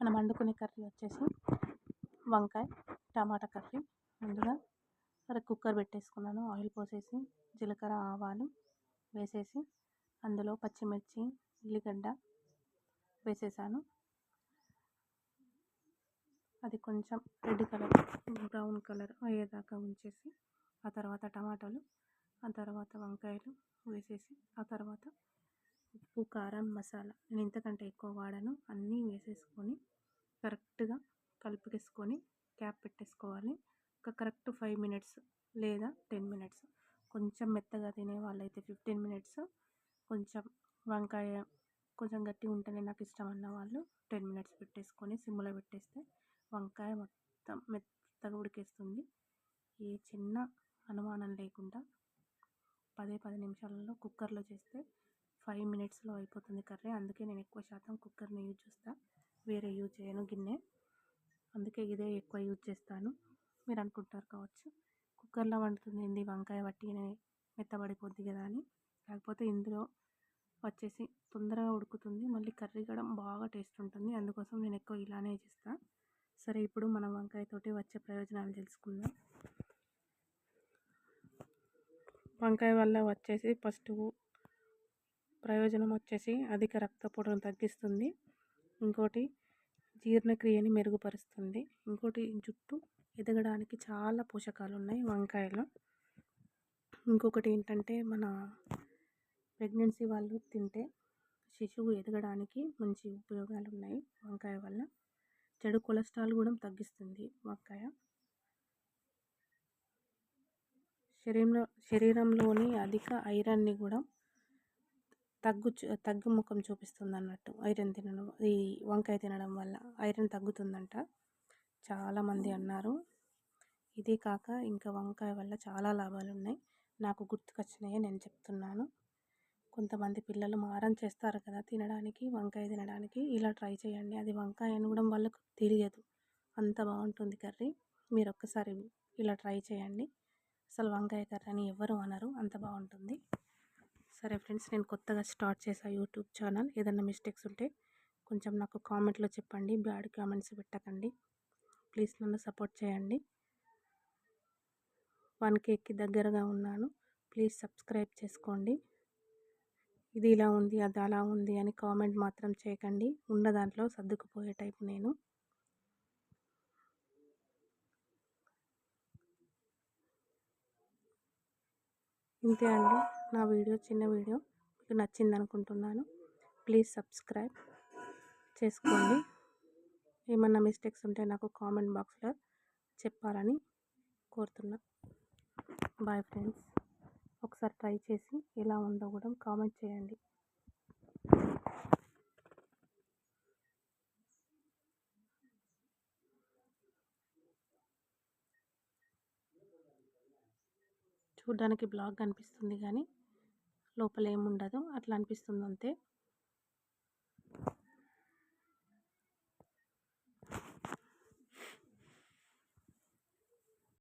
మనం వండుకునే కర్రీ వచ్చేసి వంకాయ టమాటా కర్రీ. ముందుగా కుక్కర్ పెట్టేసుకున్నాను. ఆయిల్ పోసేసి జీలకర్ర ఆవాలు వేసేసి అందులో పచ్చిమిర్చి ఉల్లిగడ్డ వేసేసాను. అది కొంచెం రెడ్ కలర్ బ్రౌన్ కలర్ అయ్యేదాకా ఉంచేసి ఆ తర్వాత టమాటాలు ఆ తర్వాత వంకాయలు వేసేసి ఆ తర్వాత ఉప్పు కారం మసాలా నేను ఇంతకంటే ఎక్కువ వాడను. అన్నీ వేసేసుకొని కరెక్ట్గా కలిపేసుకొని క్యాప్ పెట్టేసుకోవాలి. ఒక కరెక్ట్ ఫైవ్ మినిట్స్ లేదా టెన్ మినిట్స్. కొంచెం మెత్తగా తినే వాళ్ళైతే ఫిఫ్టీన్ మినిట్స్. కొంచెం వంకాయ కొంచెం గట్టిగా ఉంటేనే నాకు ఇష్టం అన్న వాళ్ళు టెన్ మినిట్స్ పెట్టేసుకొని సిమ్లో పెట్టేస్తే వంకాయ మొత్తం మెత్తగా ఉడికేస్తుంది. ఏ చిన్న అనుమానం లేకుండా పదే పది నిమిషాలలో కుక్కర్లో చేస్తే ఫైవ్ మినిట్స్లో అయిపోతుంది కర్రీ. అందుకే నేను ఎక్కువ శాతం కుక్కర్ని యూజ్ చేస్తాను వేరే యూజ్ చేయను గిన్నె. అందుకే ఇదే ఎక్కువ యూజ్ చేస్తాను. మీరు అనుకుంటారు కావచ్చు. కుక్కర్లో వండుతుంది ఏంది? వంకాయ వట్టిగానే మెత్తబడిపోద్ది కదా అని. కాకపోతే ఇందులో వచ్చేసి తొందరగా ఉడుకుతుంది. మళ్ళీ కర్రీ కూడా బాగా టేస్ట్ ఉంటుంది. అందుకోసం నేను ఎక్కువ ఇలానే చేస్తాను సరే ఇప్పుడు మనం వంకాయతోటి వచ్చే ప్రయోజనాలు తెలుసుకుందాం. వంకాయ వల్ల వచ్చేసి ఫస్ట్ ప్రయోజనం వచ్చేసి అధిక రక్తపోటును తగ్గిస్తుంది. ఇంకోటి జీర్ణక్రియని మెరుగుపరుస్తుంది. ఇంకోటి జుట్టు ఎదగడానికి చాలా పోషకాలు ఉన్నాయి వంకాయలో. ఇంకొకటి ఏంటంటే మన ప్రెగ్నెన్సీ వాళ్ళు తింటే శిశువు ఎదగడానికి మంచి ఉపయోగాలు ఉన్నాయి వంకాయ వల్ల. చెడు కొలెస్ట్రాల్ కూడా తగ్గిస్తుంది వంకాయ. శరీరంలో శరీరంలోని అధిక ఐరన్ని కూడా తగ్గు తగ్గు ముఖం చూపిస్తుంది అన్నట్టు ఐరన్ తినడం ఈ వంకాయ తినడం వల్ల ఐరన్ తగ్గుతుందంట. చాలామంది అన్నారు. ఇదే కాక ఇంకా వంకాయ వల్ల చాలా లాభాలు ఉన్నాయి నాకు గుర్తుకొచ్చినాయే నేను చెప్తున్నాను. కొంతమంది పిల్లలు మారం చేస్తారు కదా తినడానికి వంకాయ తినడానికి. ఇలా ట్రై చేయండి. అది వంకాయ అనుకోవడం వాళ్ళకు తెలియదు. అంత బాగుంటుంది కర్రీ. మీరు ఒక్కసారి ఇలా ట్రై చేయండి. అసలు వంకాయ కర్రీ అని ఎవరు అనరు. అంత బాగుంటుంది. సరే ఫ్రెండ్స్ నేను కొత్తగా స్టార్ట్ చేసా యూట్యూబ్ ఛానల్. ఏదైనా మిస్టేక్స్ ఉంటే కొంచెం నాకు కామెంట్లో చెప్పండి బ్యాడ్ కామెంట్స్ పెట్టకండి. ప్లీజ్ నన్ను సపోర్ట్ చేయండి. వన్ కేకి దగ్గరగా ఉన్నాను. ప్లీజ్ సబ్స్క్రైబ్ చేసుకోండి. ఇది ఇలా ఉంది అది అలా ఉంది అని కామెంట్ మాత్రం చేయకండి. ఉన్న దాంట్లో సర్దుకుపోయే టైపు నేను. ఇంతే అండి. నా వీడియో చిన్న వీడియో మీకు నచ్చింది అనుకుంటున్నాను. ప్లీజ్ సబ్స్క్రైబ్ చేసుకోండి. ఏమన్నా మిస్టేక్స్ ఉంటే నాకు కామెంట్ బాక్స్లో చెప్పాలని కోరుతున్నా. Bye friends. ఒకసారి ట్రై చేసి ఎలా ఉందో కూడా కామెంట్ చేయండి. చూడ్డానికి బ్లాగ్ అనిపిస్తుంది కానీ లోపల ఏముండదు అట్లా అనిపిస్తుంది అంతే